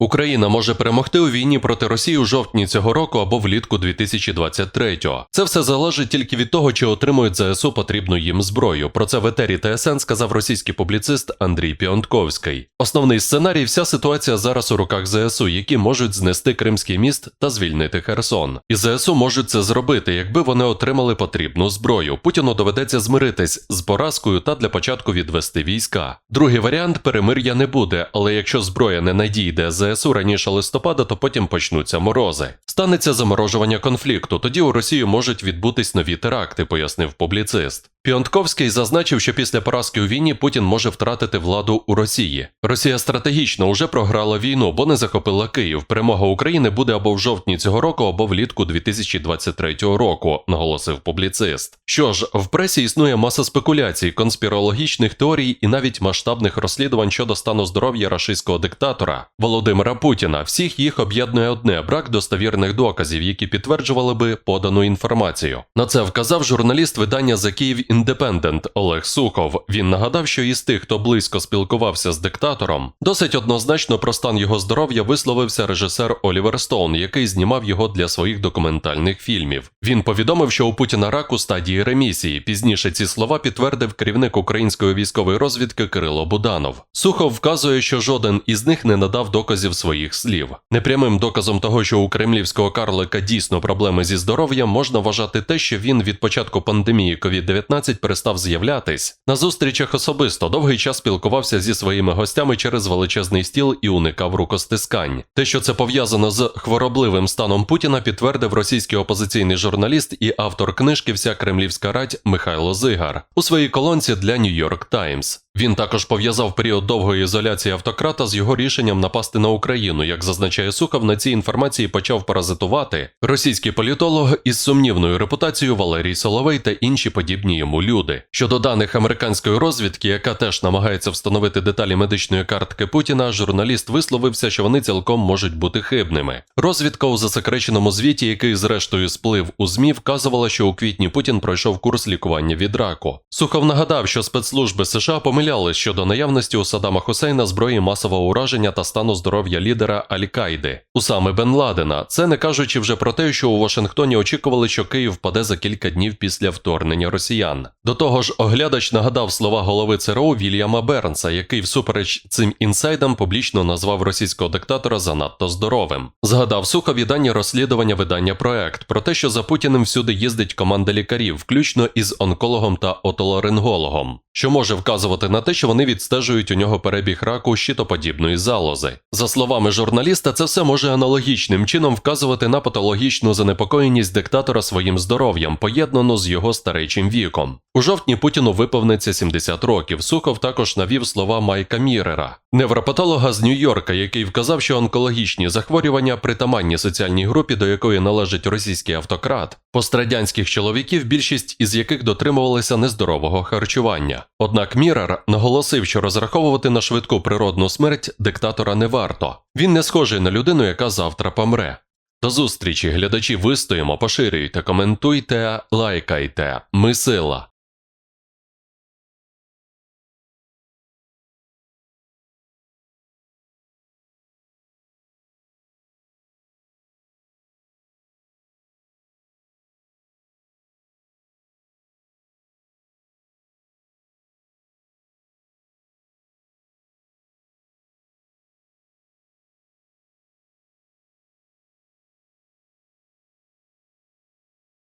Україна може перемогти у війні проти Росії у жовтні цього року або влітку 2023-го. Це все залежить тільки від того, чи отримують ЗСУ потрібну їм зброю. Про це в етері ТСН сказав російський публіцист Андрій Піонтковський. Основний сценарій вся ситуація зараз у руках ЗСУ, які можуть знести Кримський міст та звільнити Херсон. І ЗСУ можуть це зробити, якби вони отримали потрібну зброю. Путіну доведеться змиритись з поразкою та для початку відвести війська. Другий варіант перемир'я не буде, але якщо зброя не надійде з ЗСУ раніше листопада, то потім почнуться морози. Станеться заморожування конфлікту. Тоді у Росії можуть відбутись нові теракти, пояснив публіцист. Піонтковський зазначив, що після поразки у війні Путін може втратити владу у Росії. Росія стратегічно уже програла війну, бо не захопила Київ. Перемога України буде або в жовтні цього року, або влітку 2023 року, наголосив публіцист. Що ж, в пресі існує маса спекуляцій, конспірологічних теорій і навіть масштабних розслідувань щодо стану здоров'я рашистського диктатора Володимира Путіна. Всіх їх об'єднує одне брак достовірних доказів, які підтверджували би подану інформацію. На це вказав журналіст видання за Київ Індепендент Олег Сухов. Він нагадав, що із тих, хто близько спілкувався з диктатором, досить однозначно про стан його здоров'я висловився режисер Олівер Стоун, який знімав його для своїх документальних фільмів. Він повідомив, що у Путіна рак у стадії ремісії. Пізніше ці слова підтвердив керівник української військової розвідки Кирило Буданов. Сухов вказує, що жоден із них не надав доказів своїх слів. Непрямим доказом того, що у кремлівського карлика дійсно проблеми зі здоров'ям, можна вважати те, що він від початку пандемії COVID-19 перестав з'являтись. На зустрічах особисто довгий час спілкувався зі своїми гостями через величезний стіл і уникав рукостискань. Те, що це пов'язано з хворобливим станом Путіна, підтвердив російський опозиційний журналіст і автор книжки Вся кремлівська радь Михайло Зигар у своїй колонці для York Times. Він також пов'язав період довгої ізоляції автократа з його рішенням напасти на Україну. Як зазначає Сухов, на цій інформації почав паразитувати російський політолог із сумнівною репутацією Валерій Соловей та інші подібні йому люди. Щодо даних американської розвідки, яка теж намагається встановити деталі медичної картки Путіна, журналіст висловився, що вони цілком можуть бути хибними. Розвідка у засекреченому звіті, який зрештою сплив у ЗМІ, вказувала, що у квітні Путін пройшов курс лікування від раку. Сухов нагадав, що спецслужби США помилялись щодо наявності у Саддама Хусейна зброї масового ураження та стану здоров'я лідера Аль-Каїди Усами Бен Ладена. Це не кажучи вже про те, що у Вашингтоні очікували, що Київ впаде за кілька днів після вторгнення росіян. До того ж, оглядач нагадав слова голови ЦРУ Вільяма Бернса, який всупереч цим інсайдам публічно назвав російського диктатора занадто здоровим. Згадав Сухові дані розслідування видання проект про те, що за Путіним всюди їздить команда лікарів, включно із онкологом та отоларингологом, що може вказувати на те, що вони відстежують у нього перебіг раку щитоподібної залози. За словами журналіста, це все може аналогічним чином вказувати на патологічну занепокоєність диктатора своїм здоров'ям, поєднану з його старечим віком. У жовтні Путіну виповниться 70 років. Сухов також навів слова Майка Мірера, невропатолога з Нью-Йорка, який вказав, що онкологічні захворювання притаманні соціальній групі, до якої належить російський автократ, пострадянських чоловіків, більшість із яких дотримувалися нездорового харчування. Однак Мірер наголосив, що розраховувати на швидку природну смерть диктатора не варто. Він не схожий на людину, яка завтра помре. До зустрічі, глядачі, вистоїмо, поширюйте, коментуйте, лайкайте. Ми сила.